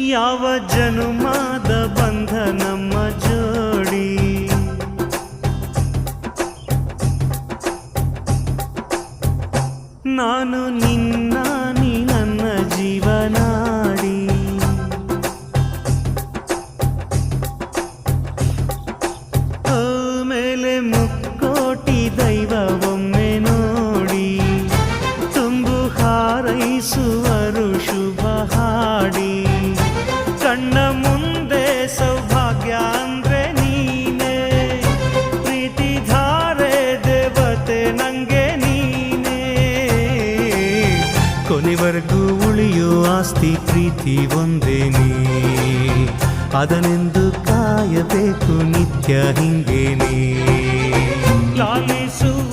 ಯಾವ ಜನುಮಾದ ಬಂಧ ನಮ್ಮ ಜೋಡಿ ನಾನು ನಿನ್ನ ನೀ ನನ್ನ ಜೀವನಾಡಿ. ಮೇಲೆ ಮುಕ್ಕೋಟಿ ದೈವ ಒಮ್ಮೆ ನೋಡಿ, ತುಂಬು ಹಾರೈಸುವರು ಶುಭ ಕೊನೆವರೆಗೂ ಉಳಿಯೋ ಆಸ್ತಿ ಪ್ರೀತಿ ಒಂದೇನೇ ಅದನೆಂದು ಕಾಯಬೇಕು ನಿತ್ಯ ಹಿಂಗೇನೆ ಲಾಲಿಸುವ